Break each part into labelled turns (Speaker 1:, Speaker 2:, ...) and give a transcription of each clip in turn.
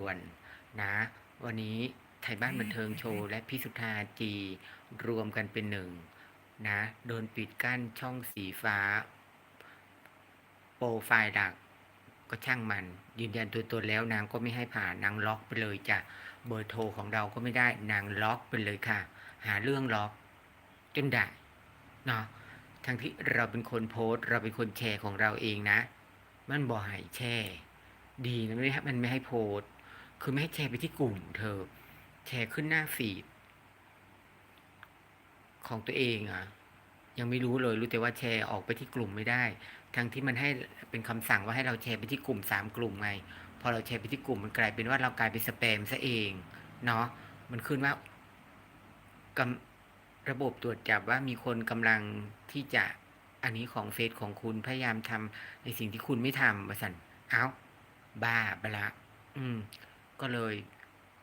Speaker 1: ส่วนนะ วันนี้ไทยบ้านบันเทิงโชว์ และพิสุทธาจีรวมกันเป็นหนึ่งนะ โดนปิดกั้นช่องสีฟ้า โปรไฟล์ดักก็ช่างมัน ยืนยันตัวตนแล้วนางก็ไม่ให้ผ่านนางล็อกไปเลยจ้ะเบอร์โทรของเราก็ไม่ได้นางล็อกไปเลยค่ะ หาเรื่องล็อกจนได้เนาะทั้งที่เราเป็นคนโพสต์ เราเป็นคนแชร์ของเราเองนะ มันบ่ให้แชร์ ดีนะไม่ให้มันไม่ให้โพสต์ คือไม่ให้แชร์ไปที่กลุ่มเธอ แชร์ขึ้นหน้าฟีดของตัวเองอะยังไม่รู้เลยรู้แต่ว่าแชร์ออกไปที่กลุ่มไม่ได้ ทั้งที่มันให้เป็นคำสั่งว่าให้เราแชร์ไปที่กลุ่มสามกลุ่มไง พอเราแชร์ไปที่กลุ่มมันกลายเป็นว่าเรากลายเป็นสแปมซะเองเนาะมันขึ้นว่ากำระบบตรวจจับว่ามีคนกำลังที่จะอันนี้ของเฟซของคุณพยายามทำในสิ่งที่คุณไม่ทำมาสั่นเอ้าบ้าไปละอืม ก็เลย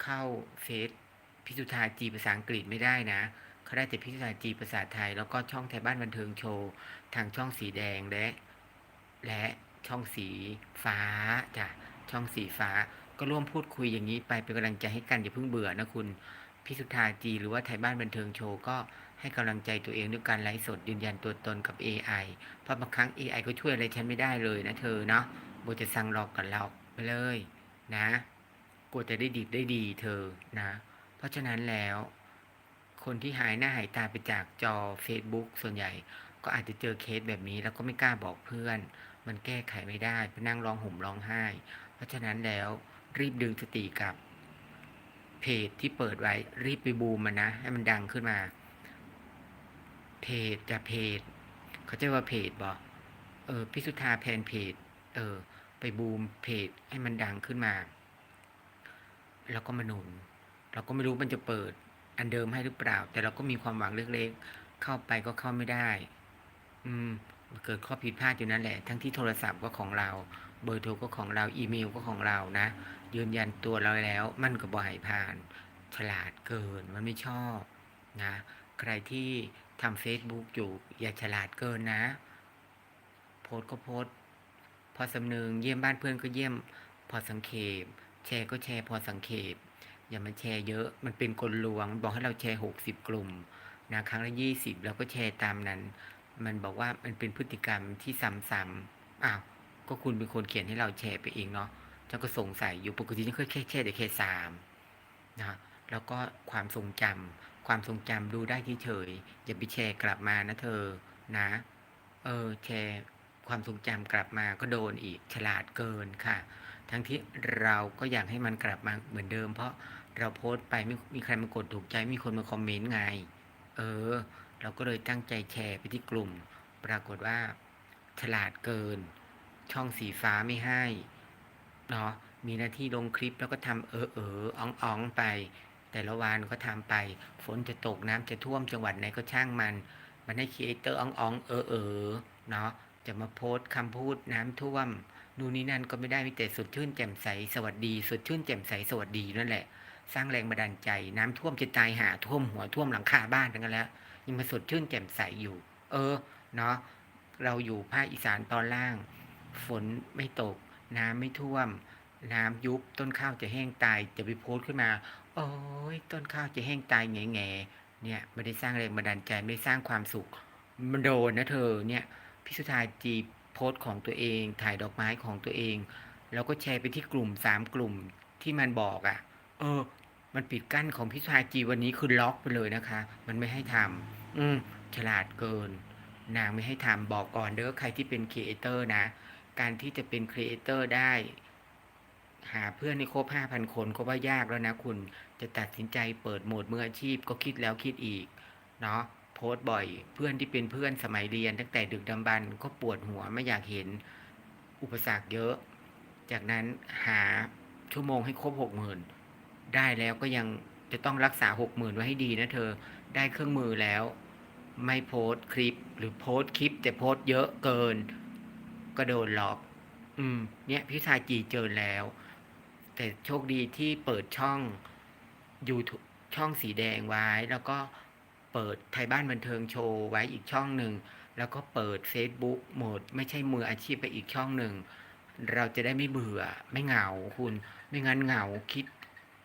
Speaker 1: เข้าเฟซพิสุทธาจีภาษาอังกฤษไม่ได้นะเขาได้แต่พิสุทธาจีภาษาไทย แล้วก็ช่องไทยบ้านบันเทิงโชว์ทางช่องสีแดงและ และช่องสีฟ้าจ้ะช่องสีฟ้าก็ร่วมพูดคุยอย่างนี้ไปเป็นกำลังใจให้กันอย่าเพิ่งเบื่อนะคุณพิสุทธาจีหรือว่าไทยบ้านบันเทิงโชว์ก็ให้กำลังใจตัวเองด้วยการไลฟ์สดยืนยันตัวตนกับ AI เพราะบางครั้ง AI ก็ช่วยอะไรฉันไม่ได้เลยนะเธอเนาะโบจะสั่งหลอกกับเราไปเลยนะ กลัวจะได้ดีได้ดีเธอนะ เพราะฉะนั้นแล้ว คนที่หายหน้าหายตาไปจากจอ Facebook ส่วนใหญ่ ก็อาจจะเจอเคสแบบนี้ แล้วก็ไม่กล้าบอกเพื่อน มันแก้ไขไม่ได้ไปนั่งร้องห่มร้องไห้ เพราะฉะนั้นแล้วรีบดึงสติกับเพจที่เปิดไว้รีบไปบูมมันนะ ให้มันดังขึ้นมา เพจจะเพจ เขาจะว่าเพจบอกเออพิสุทธาแพนเพจ เออ ไปบูมเพจให้มันดังขึ้นมา แล้วก็มาหนุน เราก็ไม่รู้มันจะเปิดอันเดิมให้หรือเปล่า แต่เราก็มีความหวังเล็กๆ เข้าไปก็เข้าไม่ได้ อืม เกิดข้อผิดพลาดอยู่นั่นแหละ ทั้งที่โทรศัพท์ก็ของเรา เบอร์โทรก็ของเรา อีเมลก็ของเรานะ ยืนยันตัวเราแล้ว มันก็บ่ให้ผ่าน ฉลาดเกิน มันไม่ชอบนะ ใครที่ทำ Facebook อยู่ อย่าฉลาดเกินนะ โพสก็โพส พอสำนึงเยี่ยมบ้านเพื่อนก็เยี่ยม พอสังเขป แชร์ก็แชร์พอสังเขปอย่ามาแชร์เยอะ มันเป็นกลลวง บอกให้เราแชร์หกสิบกลุ่มนะครั้งละยี่สิบเราก็แชร์ตามนั้น มันบอกว่ามันเป็นพฤติกรรมที่ซ้ำๆอ้าวก็คุณเป็นคนเขียนให้เราแชร์ไปเองเนาะเจ้าก็สงสัยอยู่ปกติฉันเคยแค่แชร์แต่แค่สามนะแล้วก็ความทรงจำความทรงจำดูได้เฉยๆอย่าไปแชร์กลับมานะเธอนะ เออแชร์ความทรงจำกลับมาก็โดนอีกฉลาดเกินค่ะ ทั้งที่เราก็อยากให้มันกลับมาเหมือนเดิม เพราะเราโพสต์ไปไม่มีใครมากดถูกใจม่มีคนมาคอมเมนต์ไง เออ เราก็เลยตั้งใจแชร์ไปที่กลุ่ม ปรากฏว่า ฉลาดเกิน ช่องสีฟ้าไม่ให้เนาะมีหน้าที่ลงคลิปแล้วก็ทำเออเอออ่องอ่องไป แต่ละวันก็ทำไป ฝนจะตกน้ำจะท่วมจังหวัดไหนก็ช่างมัน มันให้ครีเอเตอร์อ่องอ่องเออเออเนาะจะมาโพสต์คำพูดน้ำท่วม นู่นนี่นั่นก็ไม่ได้มีแต่สดชื่นแจ่มใสสวัสดีสดชื่นแจ่มใสสวัสดีนั่นแหละ สร้างแรงบันดาลใจ น้ำท่วมจะตายหาท่วมหัวท่วมหลังคาบ้านทั้งนั้นแล้วยังมาสดชื่นแจ่มใสอยู่ เออเนาะเราอยู่ภาคอีสานตอนล่าง ฝนไม่ตก น้ำไม่ท่วม น้ำยุบต้นข้าวจะแห้งตายจะไปโพสต์ขึ้นมา โอ้ยต้นข้าวจะแห้งตายแง่แง่เนี่ยไม่ได้สร้างแรงบันดาลใจไม่ได้สร้างความสุขมันโดนนะเธอเนี่ยพิสุทธาจี โพสต์ของตัวเอง ถ่ายดอกไม้ของตัวเอง แล้วก็แชร์ไปที่กลุ่มสามกลุ่มที่มันบอกอะ่ะ เออ มันปิดกั้นของพิสุทธาจีวันนี้คือล็อกไปเลยนะคะ มันไม่ให้ทำอืมฉลาดเกิน นางไม่ให้ทำบอกก่อนเด้อใครที่เป็นครีเอเตอร์นะ การที่จะเป็นครีเอเตอร์ได้ หาเพื่อนในครบห้าพันคนก็ว่ายากแล้วนะคุณจะตัดสินใจเปิดโหมดมืออาชีพก็คิดแล้วคิดอีก เนาะ โพสต์บ่อย เพื่อนที่เป็นเพื่อนสมัยเรียน ตั้งแต่ดึกดำบรรพ์ก็ปวดหัวไม่อยากเห็นอุปสรรคเยอะ จากนั้นหาชั่วโมงให้ครบหกหมื่นได้แล้วก็ยังจะต้องรักษาหกหมื่นไว้ให้ดีนะเธอได้เครื่องมือแล้ว ไม่โพสต์คลิป หรือโพสต์คลิป แต่โพสต์เยอะเกิน ก็โดนหลอก อืม เนี่ยพี่ชายจีเจอแล้ว แต่โชคดีที่เปิดช่องยูทูช่องสีแดงไว้แล้วก็ เปิดไทยบ้านบันเทิงโชว์ไว้อีกช่องหนึ่ง แล้วก็เปิด Facebook โหมด ไม่ใช่มืออาชีพไปอีกช่องหนึ่ง เราจะได้ไม่เบื่อไม่เหงาคุณ ไม่งั้นเหงาคิด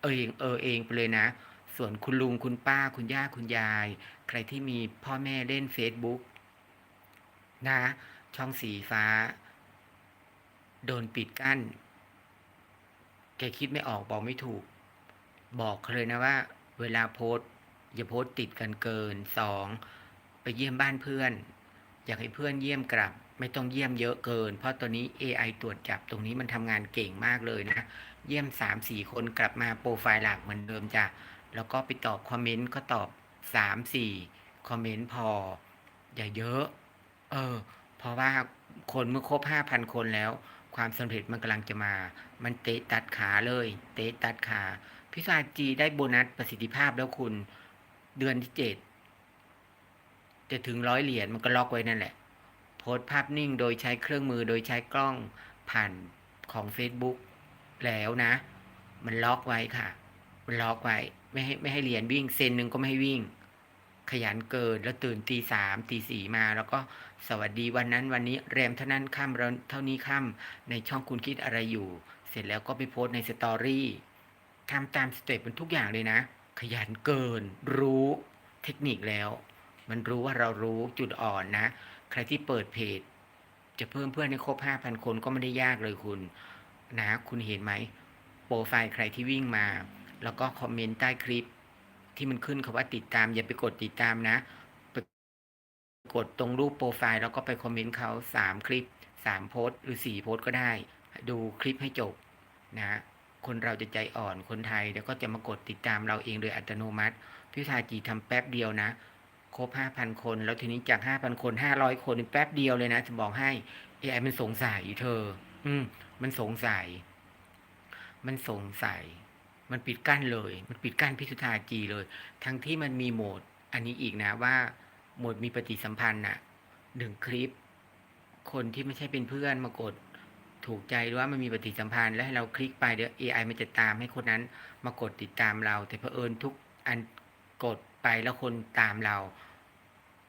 Speaker 1: เออเองเออเองไปเลยนะ ส่วนคุณลุงคุณป้าคุณย่าคุณยาย ใครที่มีพ่อแม่เล่น Facebook นะ ช่องสีฟ้า โดนปิดกั้น แกคิดไม่ออกบอกไม่ถูก บอกเลยนะว่า เวลาโพสต อย่าโพสต์ติดกันเกินสองไปเยี่ยมบ้านเพื่อน อยากให้เพื่อนเยี่ยมกลับ ไม่ต้องเยี่ยมเยอะเกิน เพราะตัวนี้ AI ตรวจจับตรงนี้มันทำงานเก่งมากเลยนะ เยี่ยมสามสี่คนกลับมาโปรไฟล์หลักเหมือนเดิมจ้ะแล้วก็ไปตอบคอมเมนต์ก็ตอบสามสี่คอมเมนต์พอ อย่าเยอะ เออ เพราะว่าคนเมื่อครบห้าพันคนแล้ว ความสำเร็จมันกำลังจะมา มันเตะตัดขาเลย เตะตัดขาพิซาจีได้โบนัสประสิทธิภาพแล้วคุณ เดือนที่เจ็ดจะถึงร้อยเหรียญมันก็ล็อกไว้นั่นแหละ โพสต์ภาพนิ่งโดยใช้เครื่องมือโดยใช้กล้องผ่านของ Facebook แล้วนะ มันล็อกไว้ค่ะ มันล็อกไว้ ไม่ให้ไม่ให้เหรียญวิ่งเซนหนึ่งก็ไม่ให้วิ่ง ขยันเกินแล้วตื่นตีสามตีสี่มา แล้วก็สวัสดีวันนั้นวันนี้แรมเท่านั้นค่ำเราเท่านี้ค่ำในช่องคุณคิดอะไรอยู่ เสร็จแล้วก็ไปโพสต์ในสตอรี่ทำตามสเต็ปมันทุกอย่างเลยนะ ขยันเกิน รู้เทคนิคแล้ว มันรู้ว่าเรารู้จุดอ่อนนะ ใครที่เปิดเพจ จะเพิ่มเพื่อนให้ครบห้าพันคนก็ไม่ได้ยากเลยคุณ นะคุณเห็นไหมโปรไฟล์ใครที่วิ่งมา แล้วก็คอมเมนต์ใต้คลิป ที่มันขึ้นคาว่าติดตาม อย่าไปกดติดตามนะไปกดตรงรูปโปรไฟล์แล้วก็ไปคอมเมนต์เขาสามคลิปสามโพสต์หรือสี่โพสต์ก็ได้ ดูคลิปให้จบนะ คนเราจะใจอ่อนคนไทยเดี๋ยวก็จะมากดติดตามเราเองโดยอัตโนมัติ พี่ทาจีทำแป๊บเดียวนะ ครบห้าพันคน แล้วทีนี้จากห้าพันคนห้าร้อยคนแป๊บเดียวเลยนะ จะบอกให้ AI มันสงสัยเธอ อืม มันสงสัย มันสงสัย มันปิดกั้นเลย มันปิดกั้นพิสุทาจีเลย ทั้งที่มันมีโหมด อันนี้อีกนะว่าโหมดมีปฏิสัมพันธ์น่ะหนึ่งคลิป คนที่ไม่ใช่เป็นเพื่อนมากด ถูกใจหรือว่ามันมีปฏิสัมพันธ์แล้วให้เราคลิกไปเดี๋ยว AI มันจะตามให้คนนั้นมากดติดตามเรา แต่เผอิญทุกอันกดไปแล้วคนตามเรา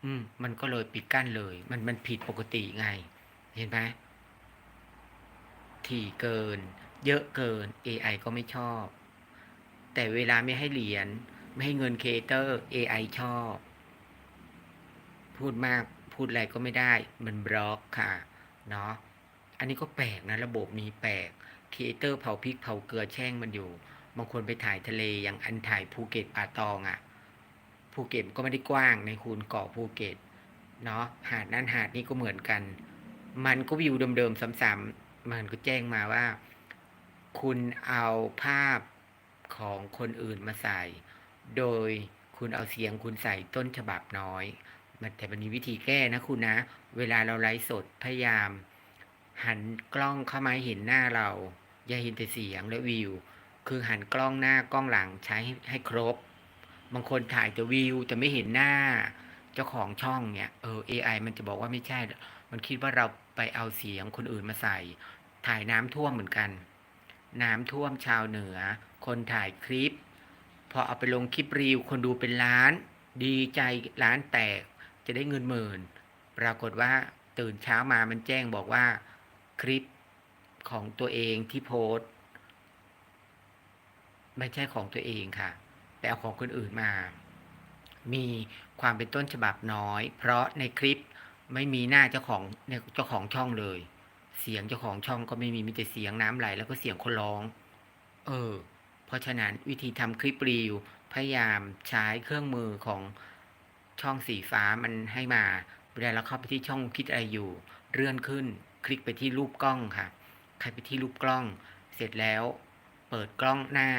Speaker 1: อืม มันก็เลยปิดกั้นเลย มันมันผิดปกติไง เห็นไหมถี่เกิน เยอะเกิน AI ก็ไม่ชอบ แต่เวลาไม่ให้เหรียญไม่ให้เงินเคเตอร์ AI ชอบ พูดมากพูดอะไรก็ไม่ได้ มันบล็อกค่ะ เนาะ อันนี้ก็แปลกนะระบบนี้แปลกครีเอเตอร์เผาพริกเผาเกลือแช่งมันอยู่ บางคนไปถ่ายทะเลอย่างอันถ่ายภูเก็ตป่าตองอะ่ะภูเก็ตก็ไม่ได้กว้างในคูณเกาะภูเก็ตเนาะหาดนั้นหาดนี้ก็เหมือนกัน มันก็วิวเดิมๆซ้ำๆมันก็แจ้งมาว่า คุณเอาภาพของคนอื่นมาใส่ โดยคุณเอาเสียงคุณใส่ต้นฉบับน้อย มันแต่มันมีวิธีแก้นะคุณนะ เวลาเราไลฟ์สดพยายาม หันกล้องเข้ามาเห็นหน้าเรา อย่าเห็นแต่เสียงและวิว คือหันกล้องหน้ากล้องหลังใช้ให้ให้ครบ บางคนถ่ายแต่วิวแต่ไม่เห็นหน้า เจ้าของช่องเนี่ยเออ AI มันจะบอกว่าไม่ใช่ มันคิดว่าเราไปเอาเสียงคนอื่นมาใส่ ถ่ายน้ำท่วมเหมือนกัน น้ำท่วมชาวเหนือ คนถ่ายคลิป พอเอาไปลงคลิปรีวคนดูเป็นล้าน ดีใจล้านแตกจะได้เงินหมื่น ปรากฏว่าตื่นเช้ามามันแจ้งบอกว่า คลิปของตัวเองที่โพสไม่ใช่ของตัวเองค่ะ แต่เอาของคนอื่นมา มีความเป็นต้นฉบับน้อย เพราะในคลิปไม่มีหน้าเจ้าของเนี่ยเจ้าของช่องเลย เสียงเจ้าของช่องก็ไม่มีมีแต่เสียงน้ำไหลแล้วก็เสียงคนร้อง เออ เพราะฉะนั้นวิธีทำคลิปรีวิวพยายามใช้เครื่องมือของช่องสีฟ้ามันให้มาเวลาเราเข้าไปที่ช่องคิดอะไรอยู่ เลื่อนขึ้น คลิกไปที่รูปกล้องค่ะใครไปที่รูปกล้อง เสร็จแล้ว เปิดกล้องหน้า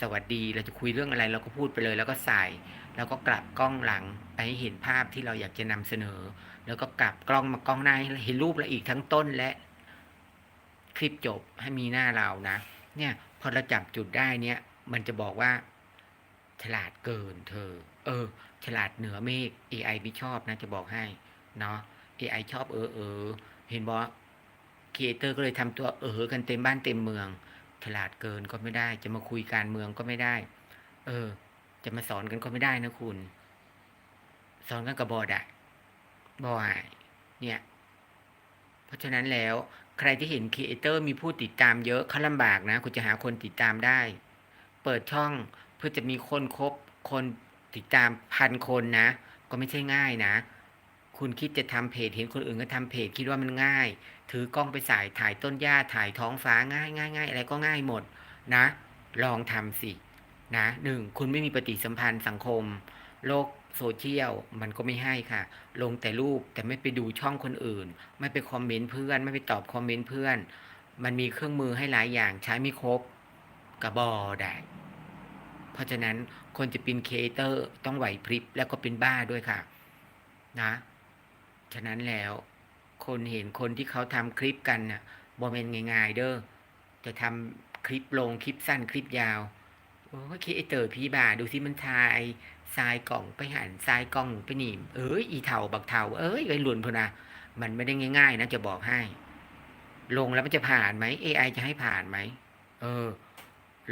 Speaker 1: สวัสดี เราจะคุยเรื่องอะไรเราก็พูดไปเลย แล้วก็ใส่ แล้วก็กลับกล้องหลังไปให้เห็นภาพที่เราอยากจะนำเสนอ แล้วก็กลับกล้องมากล้องหน้าให้เห็นรูปละอีกทั้งต้นและคลิปจบให้มีหน้าเรานะ เนี่ยพอเราจับจุดได้เนี่ย มันจะบอกว่า ฉลาดเกินเธอ เออ ฉลาดเหนือเมฆ AI ไม่ชอบนะจะบอกให้ เนาะ AI ชอบเออเออ เห็นบอกครีเอเตอร์ก็เลยทำตัวเออกันเต็มบ้านเต็มเมือง ฉลาดเกินก็ไม่ได้ จะมาคุยการเมืองก็ไม่ได้ เออ จะมาสอนกันก็ไม่ได้นะคุณ สอนกันกับบอดอะบอยเนี่ย เพราะฉะนั้นแล้วใครที่เห็นครีเอเตอร์มีผู้ติดตามเยอะเขาลำบากนะ คุณจะหาคนติดตามได้ เปิดช่องเพื่อจะมีคนครบคนติดตามพันคนนะ ก็ไม่ใช่ง่ายนะ คุณคิดจะทำเพจเห็นคนอื่นก็ทำเพจคิดว่ามันง่าย ถือกล้องไปสายถ่ายต้นหญ้าถ่ายท้องฟ้าง่ายง่ายง่ายอะไรก็ง่ายหมดนะ ลองทำสินะหนึ่งคุณไม่มีปฏิสัมพันธ์สังคม โลกโซเชียลมันก็ไม่ให้ค่ะ ลงแต่รูปแต่ไม่ไปดูช่องคนอื่น ไม่ไปคอมเมนต์เพื่อน ไม่ไปตอบคอมเมนต์เพื่อน มันมีเครื่องมือให้หลายอย่างใช้ไม่ครบกระบอได้ เพราะฉะนั้นคนจะเป็นครีเอเตอร์ต้องไหวพริบแล้วก็เป็นบ้าด้วยค่ะ นะ ฉะนั้นแล้วคนเห็นคนที่เขาทำคลิปกันน่ะบอเป็นง่ายๆเด้อจะทำคลิปลงคลิปสั้นคลิปยาวโอ้ยครีเอเตอพี่บ่าดูสิมันทายทรายกล่องไปหันทรายกล่องไปหนีบเอ้ยอีเถาบักเถาเอ้ยไอ้หลุนพนนะมันไม่ได้ง่าย ๆ นะจะบอกให้ ลงแล้วมันจะผ่านไหม AI จะให้ผ่านไหมเออ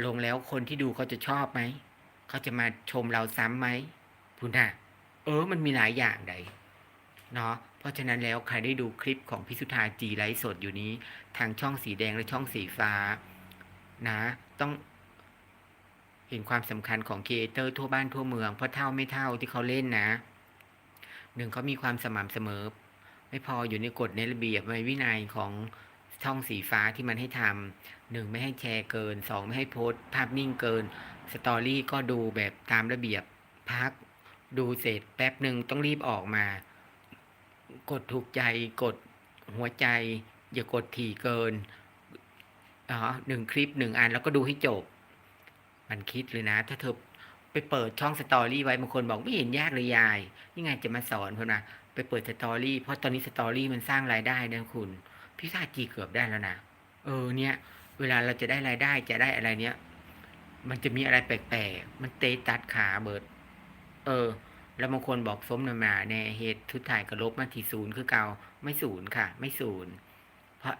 Speaker 1: ลงแล้วคนที่ดูเขาจะชอบไหมเขาจะมาชมเราซ้ำไหมพุณน่ะ เออ มันมีหลายอย่างใด เนาะเพราะฉะนั้นแล้วใครได้ดูคลิปของพิสุทธาจีไลฟ์สดอยู่นี้ ทางช่องสีแดงและช่องสีฟ้านะ ต้องเห็นความสำคัญของครีเอเตอร์ทั่วบ้านทั่วเมือง เพราะเท่าไม่เท่าที่เขาเล่นนะหนึ่งเขามีความสม่ำเสมอ ไม่พออยู่ในกฎในระเบียบในวินัยของช่องสีฟ้าที่มันให้ทำหนึ่งไม่ให้แชร์เกินสองไม่ให้โพสต์ภาพนิ่งเกินสตอรี่ก็ดูแบบตามระเบียบพัก ดูเสร็จแป๊บหนึ่งต้องรีบออกมา กดถูกใจกดหัวใจ อย่ากดถี่เกินอ๋อหนึ่งคลิปหนึ่งอันแล้วก็ดูให้จบ มันคิดเลยนะ ถ้าเธอไปเปิดช่องสตอรี่ไว้บางคนบอกไม่เห็นยากเลยยายยังไงจะมาสอนเพื่อนนะไปเปิดสตอรี่เพราะตอนนี้สตอรี่มันสร้างรายได้นะคุณพี่ซาจีเกือบได้แล้วนะเออเนี่ย เวลาเราจะได้รายได้จะได้อะไรเนี้ยมันจะมีอะไรแปลกๆ มันเตะตัดขาเบิด เออ แล้วบางคนบอกสมนามาแน่เหตุทุดถ่ายกระลบมาที่ศูนย์คือเก่าไม่ศูนย์ค่ะ ไม่ศูนย์เพราะ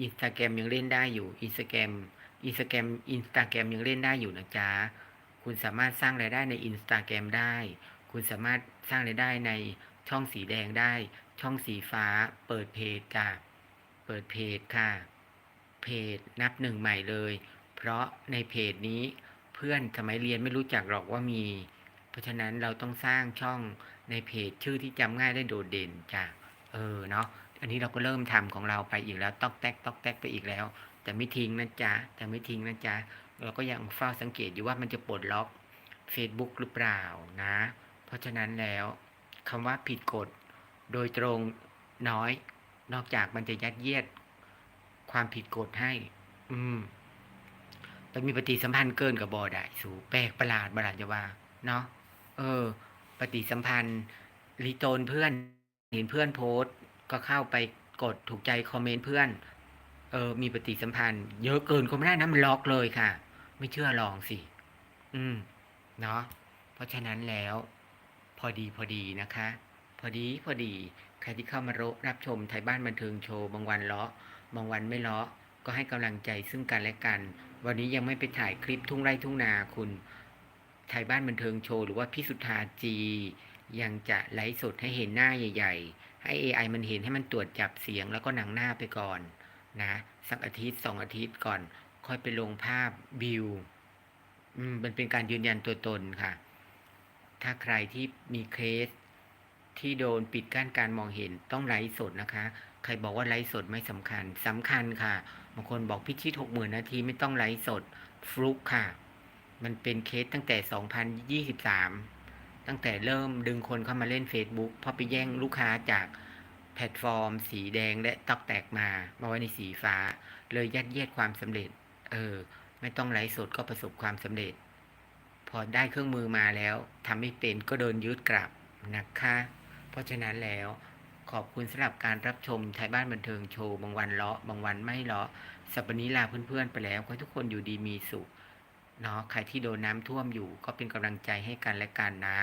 Speaker 1: อินสตาแกรมยังเล่นได้อยู่อินสตาแกรมอินสตาแกรมอินสตาแกรมยังเล่นได้อยู่นะจ๊ะคุณสามารถสร้างรายได้ในอินสตาแกรมได้ คุณสามารถสร้างรายได้ในช่องสีแดงได้ ช่องสีฟ้า เปิดเพจจ้ะเปิดเพจค่ะ เพจนับหนึ่งใหม่เลย เพราะในเพจนี้เพื่อนสมัยเรียนไม่รู้จักหรอกว่ามี เพราะฉะนั้นเราต้องสร้างช่องในเพจชื่อที่จำง่ายได้โดดเด่นจ้ะเออเนาะอันนี้เราก็เริ่มทำของเราไปอีกแล้วตอกแตกตอกแตกไปอีกแล้ว แต่ไม่ทิ้งนะจ๊ะแต่ไม่ทิ้งนะจ๊ะเราก็ยังเฝ้าสังเกตอยู่ว่ามันจะปลดล็อก Facebook หรือเปล่านะ เพราะฉะนั้นแล้วคำว่าผิดกฎโดยตรงน้อย นอกจากมันจะยัดเยียดความผิดกฎให้ อืมแต่มีปฏิสัมพันธ์เกินกับบอได้สูแปลกประหลาดประหลาดจะว่า เนาะ เออ ปฏิสัมพันธ์รีโตนเพื่อนเห็นเพื่อนโพสต์ก็เข้าไปกดถูกใจคอมเมนต์เพื่อน เออ มีปฏิสัมพันธ์ เยอะเกินก็ไม่ได้นะมันล็อกเลยค่ะ ไม่เชื่อลองสิ อืม เนาะเพราะฉะนั้นแล้ว พอดีพอดีนะคะ พอดีพอดีใครที่เข้ามารับชมไทยบ้านบันเทิงโชว์บางวันเลาะบางวันไม่เลาะก็ให้กำลังใจซึ่งกันและกัน วันนี้ยังไม่ไปถ่ายคลิปทุ่งไร่ทุ่งนาคุณ ไทยบ้านบันเทิงโชว์หรือว่าพี่สุธาจี ยังจะไลฟ์สดให้เห็นหน้าใหญ่ ๆ ให้ AI มันเห็นให้มันตรวจจับเสียงแล้วก็หนังหน้าไปก่อนนะสักอาทิตย์สองอาทิตย์ก่อน ค่อยไปลงภาพวิวอืมมันเป็นการยืนยันตัวตนค่ะ ถ้าใครที่มีเคสที่โดนปิดกั้นการมองเห็นต้องไลฟ์สดนะคะ ใครบอกว่าไลฟ์สดไม่สำคัญสำคัญค่ะบางคนบอกพิชิตหกหมื่นนาทีไม่ต้องไลฟ์สดฟลุกค่ะ มันเป็นเคสตั้งแต่ 2023 ตั้งแต่เริ่มดึงคนเข้ามาเล่น Facebook เพราะไปแย่งลูกค้าจากแพลตฟอร์ม สีแดงและตอกแตกมามาไว้ในสีฟ้า เลยยัดเยียดความสำเร็จ เออ ไม่ต้องไลฟ์สดก็ประสบความสำเร็จ พอได้เครื่องมือมาแล้วทำไม่เป็นก็โดนยึดกลับนะคะ เพราะฉะนั้นแล้วขอบคุณสำหรับการรับชมไทยบ้านบันเทิงโชว์ บางวันเลาะ บางวันไม่เลาะ สัปดาห์นี้ลาเพื่อนๆไปแล้ว ขอให้ทุกคนอยู่ดีมีสุข เนาะใครที่โดนน้ำท่วมอยู่ ก็เป็นกำลังใจให้กันและกันนะ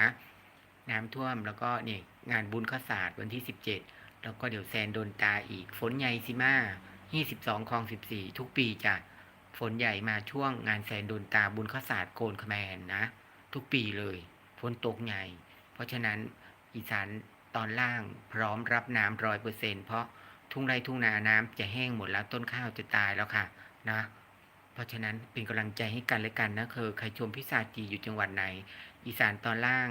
Speaker 1: น้ำท่วมแล้วก็เนี่ยงานบุญข้าวสารวันที่ 17 แล้วก็เดี๋ยวแซนโดนตาอีก ฝนใหญ่สิมา22คลอง 14 ทุกปีจ้ะฝนใหญ่มาช่วงงานแซนโดนตาบุญข้าวสารโกนคแมนนะ ทุกปีเลยฝนตกใหญ่ เพราะฉะนั้นอีสานตอนล่างพร้อมรับน้ำร้อยเปอร์เซ็นเพราะทุ่งไร่ทุ่งนาน้ำจะแห้งหมดแล้วต้นข้าวจะตายแล้วค่ะ นะ ราะฉะนั้นเป็นกำลังใจให้กันและกันนะคือใครชมพิซาจีอยู่จังหวัดไหน อีสานตอนล่าง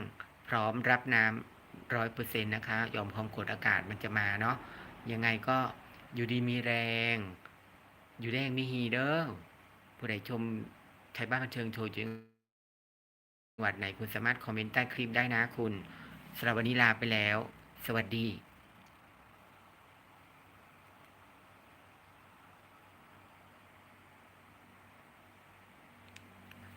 Speaker 1: พร้อมรับน้ำร้อยเปอร์เซ็นต์นะคะยอมความกดอากาศมันจะมาเนาะยังไงก็อยู่ดีมีแรง อยู่แรงมีฮีเด้อผู้ใดชมไทยบ้านบันเทิงโชว์จังหวัดไหนคุณสามารถคอมเมนต์ใต้คลิปได้นะคุณสำหรับวันนี้ลาไปแล้ว สวัสดี